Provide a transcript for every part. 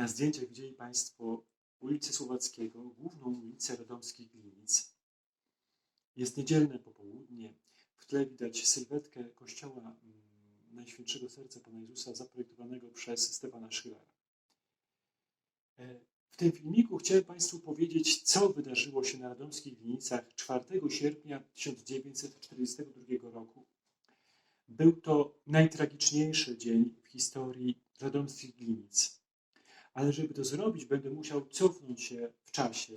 Na zdjęciach widzieli Państwo ulicę Słowackiego, główną ulicę radomskich Glinic. Jest niedzielne popołudnie. W tle widać sylwetkę kościoła mm, Najświętszego Serca Pana Jezusa zaprojektowanego przez Stefana Schillera. E, W tym filmiku chciałem Państwu powiedzieć, co wydarzyło się na radomskich Glinicach 4 sierpnia 1942 roku. Był to najtragiczniejszy dzień w historii radomskich Glinic. Ale żeby to zrobić, będę musiał cofnąć się w czasie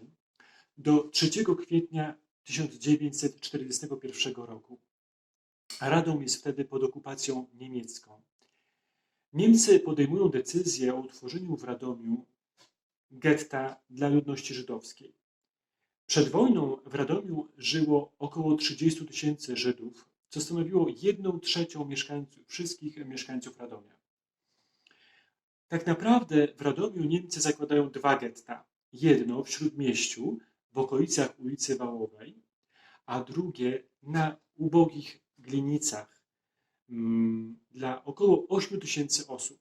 do 3 kwietnia 1941 roku. Radom jest wtedy pod okupacją niemiecką. Niemcy podejmują decyzję o utworzeniu w Radomiu getta dla ludności żydowskiej. Przed wojną w Radomiu żyło około 30 tysięcy Żydów, co stanowiło jedną trzecią mieszkańców, wszystkich mieszkańców Radomia. Tak naprawdę w Radomiu Niemcy zakładają dwa getta. Jedno w Śródmieściu, w okolicach ulicy Wałowej, a drugie na ubogich Glinicach mm, dla około 8 tysięcy osób.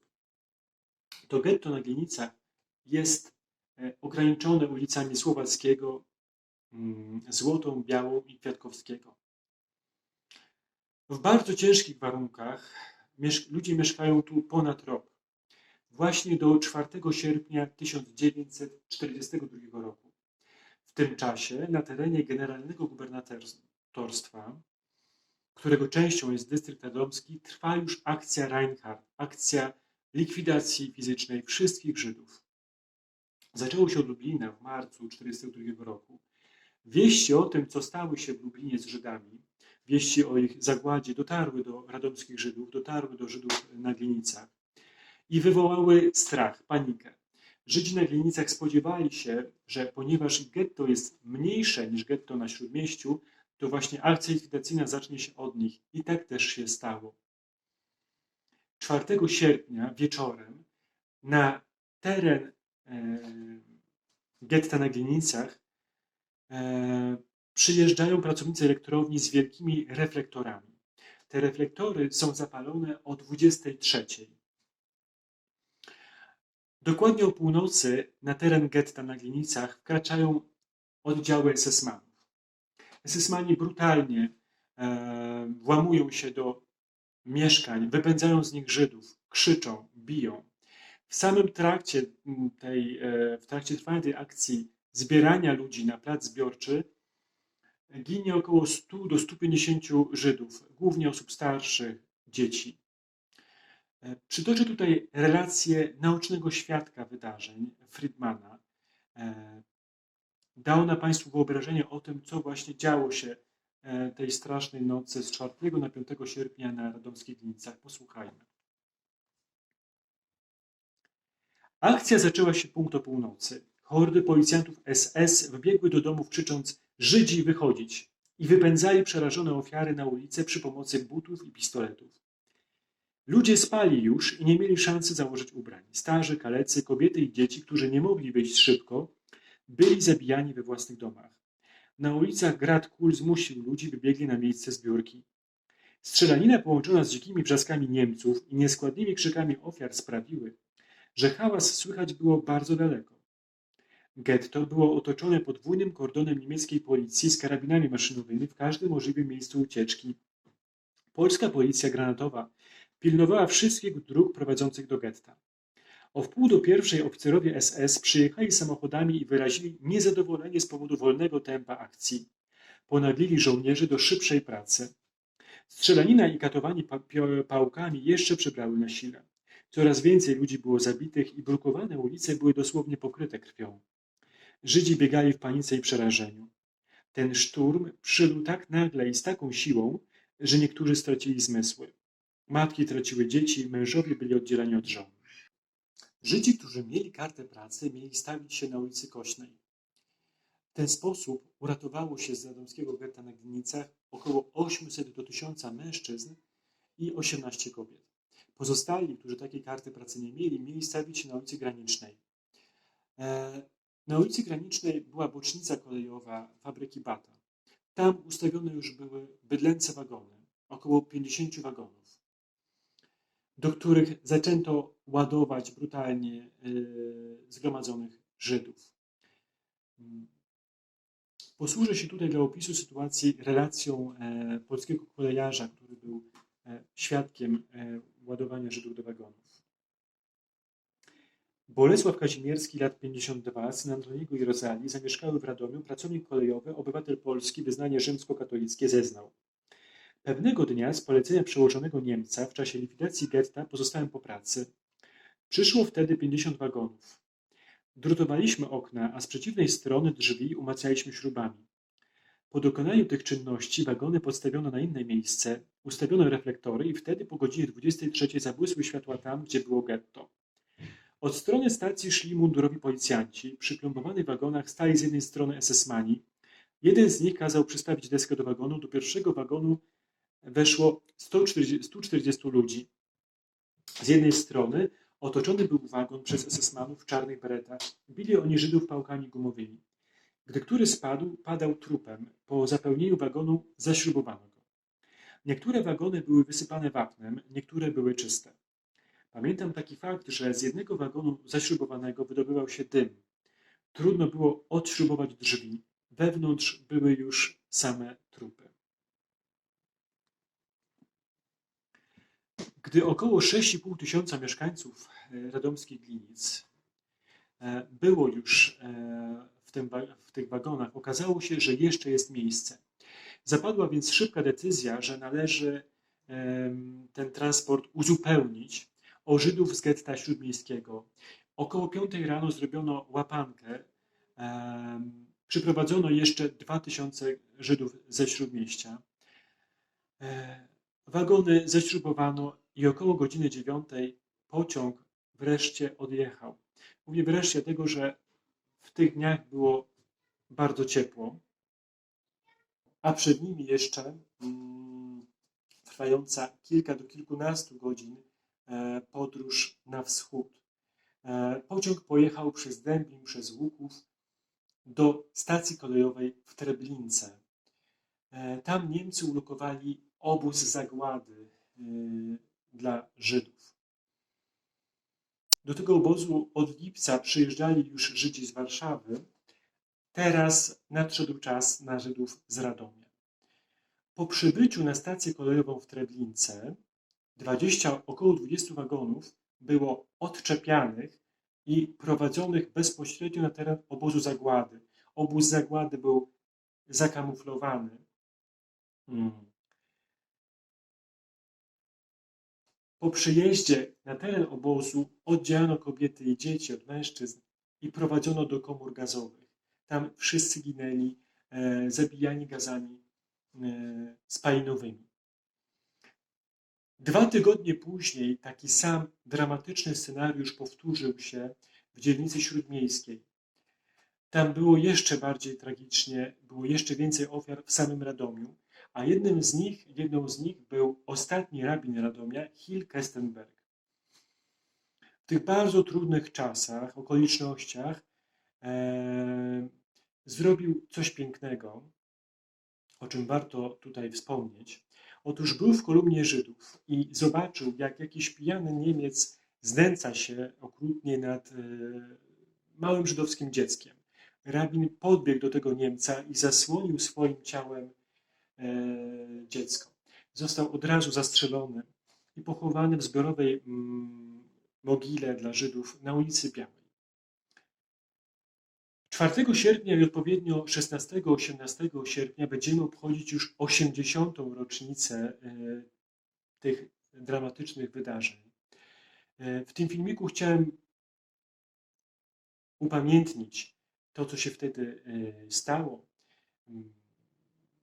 To getto na Glinicach jest e, ograniczone ulicami Słowackiego, mm, Złotą, Białą i Kwiatkowskiego. W bardzo ciężkich warunkach ludzie mieszkają tu ponad rok. Właśnie do 4 sierpnia 1942 roku. W tym czasie na terenie Generalnego Gubernatorstwa, którego częścią jest dystrykt radomski, trwa już akcja Reinhardt, akcja likwidacji fizycznej wszystkich Żydów. Zaczęło się od Lublina w marcu 1942 roku. Wieści o tym, co stało się w Lublinie z Żydami, wieści o ich zagładzie dotarły do radomskich Żydów, dotarły do Żydów na Glinicach i wywołały strach, panikę. Żydzi na Glinicach spodziewali się, że ponieważ getto jest mniejsze niż getto na Śródmieściu, to właśnie akcja likwidacyjna zacznie się od nich. I tak też się stało. 4 sierpnia wieczorem na teren e, getta na Glinicach e, przyjeżdżają pracownicy elektrowni z wielkimi reflektorami. Te reflektory są zapalone o 23. Dokładnie o północy na teren getta na Glinicach wkraczają oddziały SS-manów. SS-mani brutalnie e, włamują się do mieszkań, wypędzają z nich Żydów, krzyczą, biją. W samym trakcie tej, e, w trakcie trwania tej akcji zbierania ludzi na plac zbiorczy ginie około 100 do 150 Żydów, głównie osób starszych, dzieci. E, Przytoczę tutaj relację naocznego świadka wydarzeń, Friedmana. E, Da ona Państwu wyobrażenie o tym, co właśnie działo się e, tej strasznej nocy z 4 na 5 sierpnia na radomskich Glinicach. Posłuchajmy. Akcja zaczęła się punkt o północy. Hordy policjantów SS wbiegły do domów krzycząc Żydzi wychodzić i wypędzali przerażone ofiary na ulicę przy pomocy butów i pistoletów. Ludzie spali już i nie mieli szansy założyć ubrań. Starzy, kalecy, kobiety i dzieci, którzy nie mogli wyjść szybko, byli zabijani we własnych domach. Na ulicach grad kul zmusił ludzi, by biegli na miejsce zbiórki. Strzelanina połączona z dzikimi wrzaskami Niemców i nieskładnymi krzykami ofiar sprawiły, że hałas słychać było bardzo daleko. Getto było otoczone podwójnym kordonem niemieckiej policji z karabinami maszynowymi w każdym możliwym miejscu ucieczki. Polska policja granatowa pilnowała wszystkich dróg prowadzących do getta. O wpół do pierwszej oficerowie SS przyjechali samochodami i wyrazili niezadowolenie z powodu wolnego tempa akcji. Ponaglili żołnierzy do szybszej pracy. Strzelanina i katowanie pa pałkami jeszcze przybrały na sile. Coraz więcej ludzi było zabitych i brukowane ulice były dosłownie pokryte krwią. Żydzi biegali w panice i przerażeniu. Ten szturm przyszedł tak nagle i z taką siłą, że niektórzy stracili zmysły. Matki traciły dzieci, mężowie byli oddzielani od żon. Żydzi, którzy mieli kartę pracy, mieli stawić się na ulicy Kośnej. W ten sposób uratowało się z radomskiego getta na Glinicach około 800 do 1000 mężczyzn i 18 kobiet. Pozostali, którzy takiej karty pracy nie mieli, mieli stawić się na ulicy Granicznej. E, Na ulicy Granicznej była bocznica kolejowa fabryki Bata. Tam ustawione już były bydlęce wagony, około 50 wagonów. Do których zaczęto ładować brutalnie y, zgromadzonych Żydów. Posłużę się tutaj dla opisu sytuacji relacją e, polskiego kolejarza, który był e, świadkiem e, ładowania Żydów do wagonów. Bolesław Kazimierski, lat 52, syn Antoniego i Rozalii, zamieszkały w Radomiu, pracownik kolejowy, obywatel polski, wyznanie rzymskokatolickie zeznał. Pewnego dnia z polecenia przełożonego Niemca w czasie likwidacji getta pozostałem po pracy. Przyszło wtedy 50 wagonów. Drutowaliśmy okna, a z przeciwnej strony drzwi umacnialiśmy śrubami. Po dokonaniu tych czynności wagony podstawiono na inne miejsce, ustawiono reflektory i wtedy po godzinie 23 zabłysły światła tam, gdzie było getto. Od strony stacji szli mundurowi policjanci. Przy plombowanych wagonach stali z jednej strony SS-mani. Jeden z nich kazał przystawić deskę do wagonu. Do pierwszego wagonu weszło 140, 140 ludzi. Z jednej strony otoczony był wagon przez SS-manów w czarnych beretach. Bili oni Żydów pałkami gumowymi. Gdy który spadł, padał trupem. Po zapełnieniu wagonu zaśrubowano go. Niektóre wagony były wysypane wapnem, niektóre były czyste. Pamiętam taki fakt, że z jednego wagonu zaśrubowanego wydobywał się dym. Trudno było odśrubować drzwi. Wewnątrz były już same trupy. Gdy około 6,5 tysiąca mieszkańców e, radomskich Glinic e, było już e, w, tym, w tych wagonach, okazało się, że jeszcze jest miejsce. Zapadła więc szybka decyzja, że należy ten transport uzupełnić o Żydów z getta śródmiejskiego. Około 5 rano zrobiono łapankę. Przyprowadzono jeszcze 2000 Żydów ze śródmieścia. Wagony ześrubowano i około godziny dziewiątej pociąg wreszcie odjechał. Mówię wreszcie dlatego, że w tych dniach było bardzo ciepło, a przed nimi jeszcze mm, trwająca kilka do kilkunastu godzin e, podróż na wschód. E, pociąg pojechał przez Dębin, przez Łuków do stacji kolejowej w Treblince. E, tam Niemcy ulokowali obóz zagłady dla Żydów. Do tego obozu od lipca przyjeżdżali już Żydzi z Warszawy. Teraz nadszedł czas na Żydów z Radomia. Po przybyciu na stację kolejową w Treblince 20, około 20 wagonów było odczepianych i prowadzonych bezpośrednio na teren obozu zagłady. Obóz zagłady był zakamuflowany. Hmm. Po przyjeździe na teren obozu oddzielano kobiety i dzieci od mężczyzn i prowadzono do komór gazowych. Tam wszyscy ginęli, e, zabijani gazami e, spalinowymi. Dwa tygodnie później taki sam dramatyczny scenariusz powtórzył się w dzielnicy śródmiejskiej. Tam było jeszcze bardziej tragicznie, było jeszcze więcej ofiar w samym Radomiu a jednym z nich, jedną z nich był ostatni rabin Radomia, Hil Kestenberg. W tych bardzo trudnych czasach, okolicznościach e, zrobił coś pięknego, o czym warto tutaj wspomnieć. Otóż był w kolumnie Żydów i zobaczył, jak jakiś pijany Niemiec znęca się okrutnie nad e, małym żydowskim dzieckiem. Rabin podbiegł do tego Niemca i zasłonił swoim ciałem dziecko. Został od razu zastrzelony i pochowany w zbiorowej mm, mogile dla Żydów na ulicy Białej. 4 sierpnia i odpowiednio 16-18 sierpnia będziemy obchodzić już 80. rocznicę e, tych dramatycznych wydarzeń. E, w tym filmiku chciałem upamiętnić to, co się wtedy stało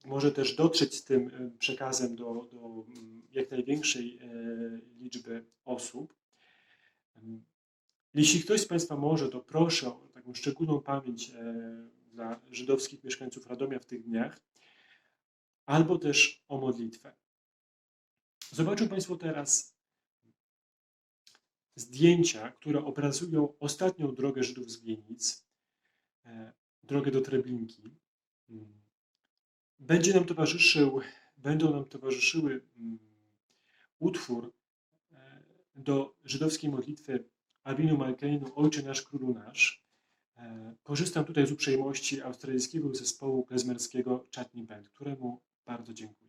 może też dotrzeć z tym e, przekazem do, do mm, jak największej e, liczby osób. Jeśli ktoś z Państwa może, to proszę o taką szczególną pamięć e, dla żydowskich mieszkańców Radomia w tych dniach, albo też o modlitwę. Zobaczą Państwo teraz zdjęcia, które obrazują ostatnią drogę Żydów z Glienic, drogę do Treblinki. Będzie nam towarzyszył, będą nam towarzyszyły mm, utwór e, do żydowskiej modlitwy Abinu Malkeinu, Ojcze nasz, Królu nasz. E, Korzystam tutaj z uprzejmości australijskiego zespołu klezmerskiego Chutney Band, któremu bardzo dziękuję.